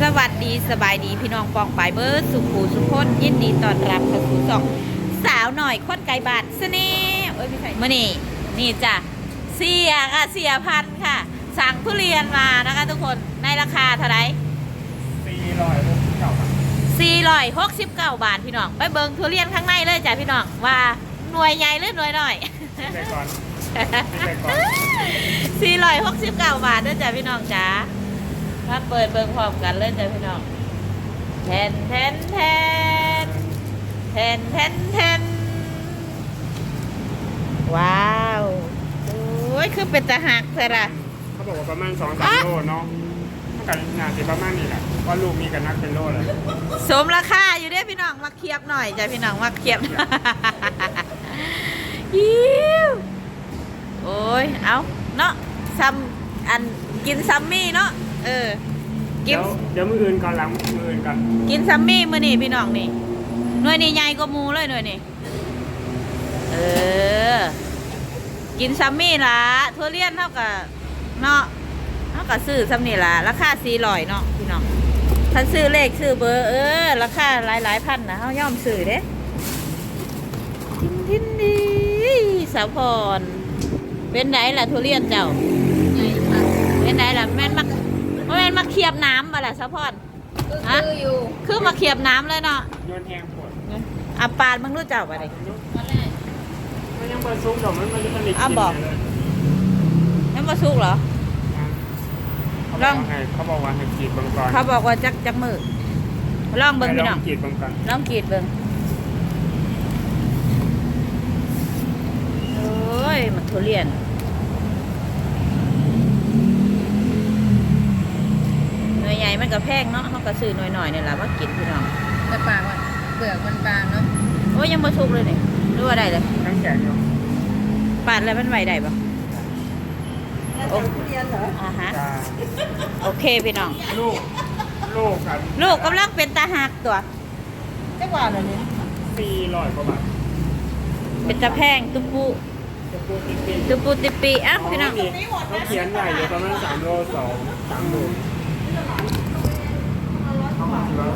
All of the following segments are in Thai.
สวัสดีสบายดีพี่น้องปองปายเบิร์ดสุขูสุพนยินดีต้อนรับเข้าสู่สองสาวหน่อยคนไก่บาทเสน่ห์เอ้ยไม่ใช่มื่อนี่นี่จ้ะเสียค่ะเสียพันธุ์ค่ะ สั่งทุเรียนมานะคะทุกคนในราคาเท่าไหร่สี่ร้อยหกสิบเก้าบาท469บาทพี่น้องไปเบิงทุเรียนข้างในเลยจ้ะพี่น้องว่าหน่วยใหญ่หรือหน่วยน้อยไปก่อนไปก่อนสี่ร้อยหกสิบเก้าบาทเด้อจ้ะพี่น้องจ้า มาเปิดเบิ่งพร้อมกันเลยจ้ะพี่น้องแทนแทนแทนแทนแทนแทนว้าวโอ้ยคือเป็นตาหักเถอะล่ะเขาบอกว่าประมาณสองสามโลเนาะถ้ากันงานสิประมาณนี้แหละเพราะลูกมีกันนักเป็นโลเลยสมราคาอยู่เด้อพี่น้องมาเคียบหน่อยจ้ะพี่น้องมาเคียบยิ้วโอ้ยเอาเนาะซัมอันกินซัมมี่เนาะ เออ กิเดี๋นยวเดี๋ยวมืออื่นก่อนหลังมืออื่นก่อนกินซัมมี่มื้อนี่พี่น้องนี่หน่วยนี่ใหญ่กว่าหมูเลยหน่วยนี่เออ กินซัมมี่ละทุเรียนเท่ากับเนาะเท่ากับซื้อซัมนี่ละราคาสี่ร้อยเนาะพี่น้องท่านซื้อเลขซื้อเบอร์เออราคาหลายหลายๆพันนะเขาย่อมซื้อเด้ทินทินดีสาวพรเป็นไหนล่ะทุเรียนเจ้า เป็นไหนล่ะแม่นมักแม่ นมาเคียบน้ำมาล่ะสาวพรฮะ คืออยู่คือมาเคียบน้ำเลยเนาะโยนแทงปวดอาปานมึงรู้จักปะดิวันแรกมันยังเปิดซุกดอกมันมันจะผลิตอะบอกน้ำมาสุกเหรอ เขาบอกว่าให้เขาบอกว่าให้กรีดบังกรเขาบอกว่าจักจักมือลองเบิ่งพี่น้อง ให้ลกรีดบังกรลองกรีดเบิ่งโอ้ยมันทุเรียน หน่วย ใหญ่มันก็แพงเนาะเขาก็ซื้อหน่วยหน่อยๆนี่แหละมากินพี่น้องแต่ปากว่าเปลือกมันบางเนาะโอ้ยยังมาสุกเลยนี่รู้ว่าได้เลยทั้งแก่เนาะปาดแล้วมันไหวได้ปะโอ้อ่าฮะจ้าโอเคพี่น้อง ลูก ลูกกันลูกกำลังเป็นตาหักตัวจักว่าเลยนี่สี่ร้อยกว่าบาทเป็นตาแพงตุ๊ปุจะพูดจริงๆตุ๊ปุติปีอะพี่น้อง เขาเขียนใหญ่อยู่ประมาณสามโลสองสามโล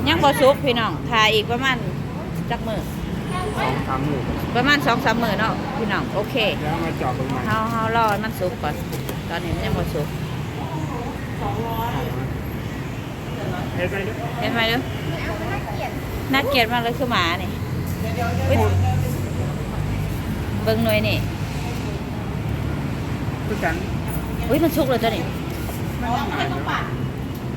ยังบ่สุกพี่น้องทาอีกประมาณจักมือสองสามหมื่นประมาณสองสามมือเนาะพี่น้องโอเคแล้วมาเจาะตรงไหนเฮาเฮารอให้มันสุกก่อนตอนนี้มันยังบ่สุกเฮ็ดไปด้วยเห็นไหมดูน่าเกลียดมากเลยคือหมานี่อุ๊ยเบิ่งหน่วยนี่คือกันอุ้ยมันสุกเลยตั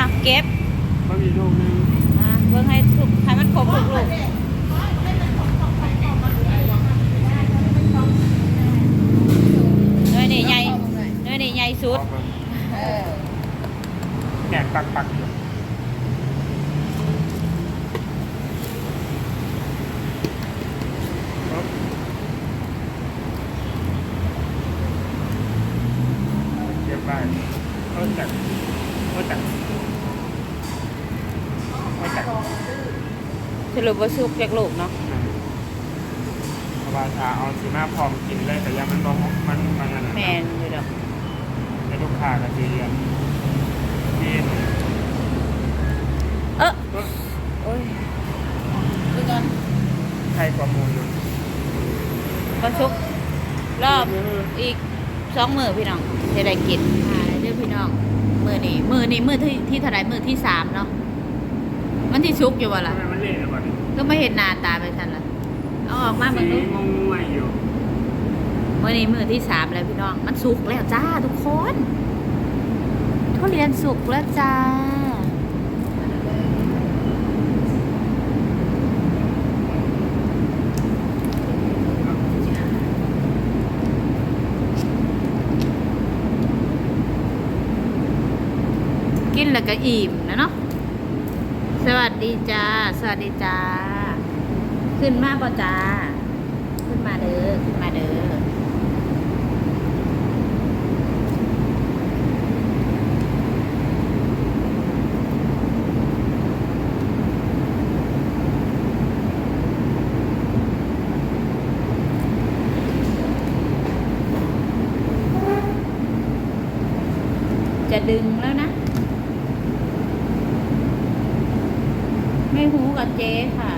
อะเก็บก็มีลูกนึงอะเบิ่งให้ทุกให้มันครบทุกลูกหน่วยนี่ใหญ่หน่วยนี่ใหญ่สุดเออแดดปักปักๆอยู่ครับเก็บไปเขาจัดเขาจัดเขาจัด สรุปว่าสุกจากลูกเนาะเพราะว่าถ้าเอาสีมาพร้อมกินเลยแต่ยังมันบ่มันมันอันนั้นแมนอยู่ดอกในลูกค้าก็ดีอะกินเออโอ้ยดูก่อนใครประมูลอยู่ก็สุกรอบอีกสองมือพี่น้องจะได้กินอ่าเรื่องพี่น้องมือนี่มือนี่มือที่ที่เท่าไหรมือที่สามเนาะมันที่สุกอยู่วะทำล่ะไมมันเละแบบนี้ ก็ไม่เห็นหน้าตาไปทันละเอาออกมาสีเบิ่งดูงงงวยอยู่มือนี้มือที่สามแล้วพี่น้อง มันสุกแล้วจ้าทุกคนทุเรียนสุกแล้วจ้า กินแล้วก็อิ่มนะเนาะ สวัสดีจ้า สวัสดีจ้า ขึ้นมาป่ะจ้า ขึ้นมาเด้อ ขึ้นมาเด้อ จะดึงแล้วนะ ไม่หูกับเจ๊ค่ะ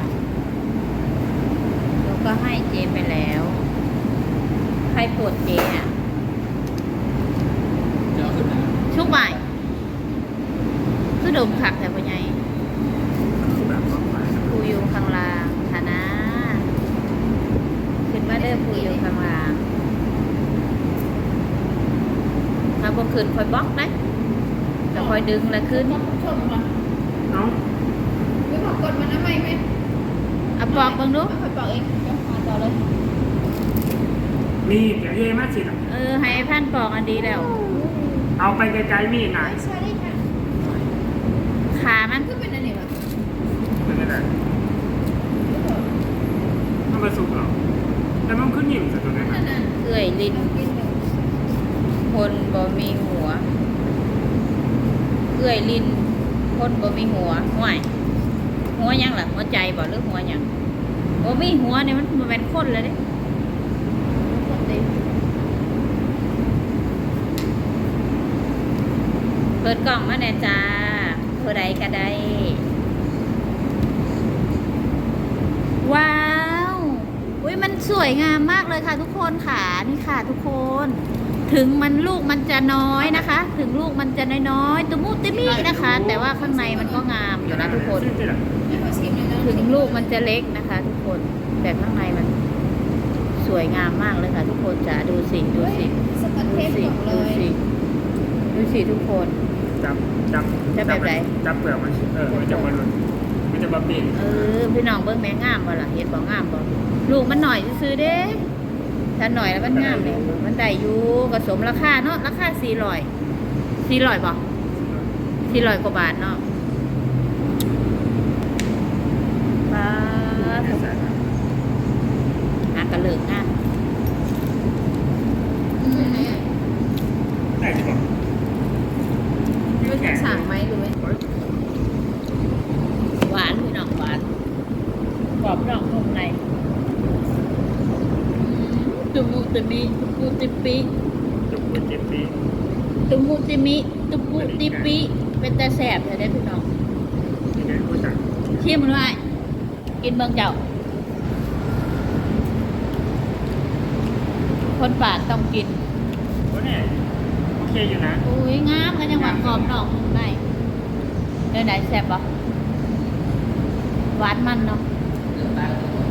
เราก็ให้เจ๊ไปแล้ว ใครปวดเจ๊อะชุกใหม่คือดมขักแต่พ่อใหญ่คือแบบว่าหมายนะผู้อยู่ข้างล่างค่ะนะขึ้นมาเด้อผู้อยู่ข้างล่างถ้าบ่ขึ้นคอยบล็อกนะจะคอยดึงแล้วขึ้นชมมาเนาะไม่บอก กดมันทำไมไหมเอาปอกเบิ่งดู ไม่ค่อยบอกเองเดี๋ยวมาต่อเลยมีดเดี๋ยวเย่มาสิล่ะเออ ให้พันปอกอันดีแล้ว เอาไปไกลๆมีดนะสวัสดีค่ะขามัน ก็เป็นอันนี้เหรอเป็นยังไงมันมาสุกเหรอแต่มันขึ้นหยิ่มสุดตรงนี้นั่นะนน่ะเอื่อยลิ้นต้องกินหนึ่งคนบ่มีหัว เอื่อยลิ้น คนบ่มีหัวห่วย หัวยังล่ะหัวใจบ่หรือหัวยังบ่มีหัวเนี่ยมันบ่แม่นคนเลยเด้คนเต็มเปิดกล่องมาแน่จ้าเท่าใดก็ได้ ว้าว อุ้ยมันสวยงามมากเลยค่ะทุกคนค่ะนี่ค่ะทุกคน ถึงมันลูกมันจะน้อยนะคะ ถึงลูกมันจะน้อยๆตุมุติมินะคะ แต่ว่าข้างในมันก็งามอยู่นะทุกคน ถึงลูกมันจะเล็กนะคะ ทุกคนแต่ข้างในมันสวยงามมากเลยค่ะ ทุกคนจ๋าดูสิดูสิสกัดดูเทปสิบอกเลดูยสิดูสิทุกคน จับจับจับแบบไหน จับเปลือกมันเออมันจะบอลลูนมันจะบะเบี่ยงเออพี่น้องเบิ้งแม่งามบ่ล่ะเห็ดบ่งามบ่ลูกมันหน่อยซื้อๆเด้ถ้าหน่อยแล้วมันงามเลยมันได้อยู่ก็สมราคาเนาะราคาสี่ร้อยสี่ร้อยบ่สี่ร้อยกว่าบาทเนาะบา ทหากระเลิกงามอืมไหนอะได้ที่บอกไม่ต้องสั่งไหมหรือไม่หวานพี่น้องหวานกรอบนอกนุ่มในตุมูตุมิตุมูติปิจุกเจ็บปีตุมูติมิตุมูติปิเป็นแต่แสบเลยได้อพี่น้องนี่ไงผู้จัดชิมมันไว้ กินเมืองเจ้า คนป่าต้องกินโอ้เนี่ยโอเคอยู่นะอุ้ยงามกันยังหวานกรอบนอกนุ่มในเนื้อไหนแซ่บปะหวานมันเนาะ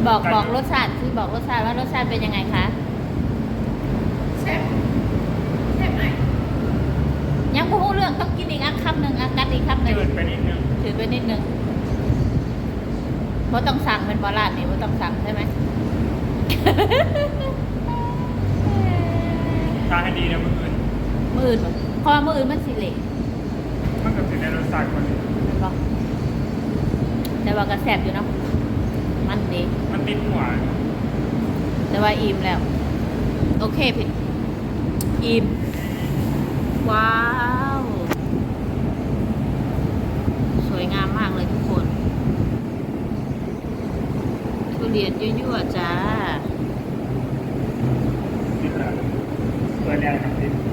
บอกบอกรสชาติคือบอกรสชาติว่ารสชาติเป็นยังไงคะแซ่บแซ่บไหมยังไม่รู้เรื่องต้องกินอีกอักคำหนึ่งอักกัดอีกคำหนึ่งจืดไปนิดนึงถือไปนิดนึง เพราะต้องสั่งเป็นบอลาดนี่ว่าต้องสั่งใช่ไหม ตาให้ดีนะเมื่อคืนมืออื่นบ่เพราะว่ามืออื่นมันสิเหล็กมันกับสิ่งในรสชาติคนเห็นปะแต่ว่ากระแสบอยู่เนาะมันดีมันติดหัวแต่ว่าอิ่มแล้ว โอเคพี่อิ่มว้าว สวยงามมากเลยทุกคนทุ เรียนยั่วๆจ้าติดแล้วเปิดแล้วครับ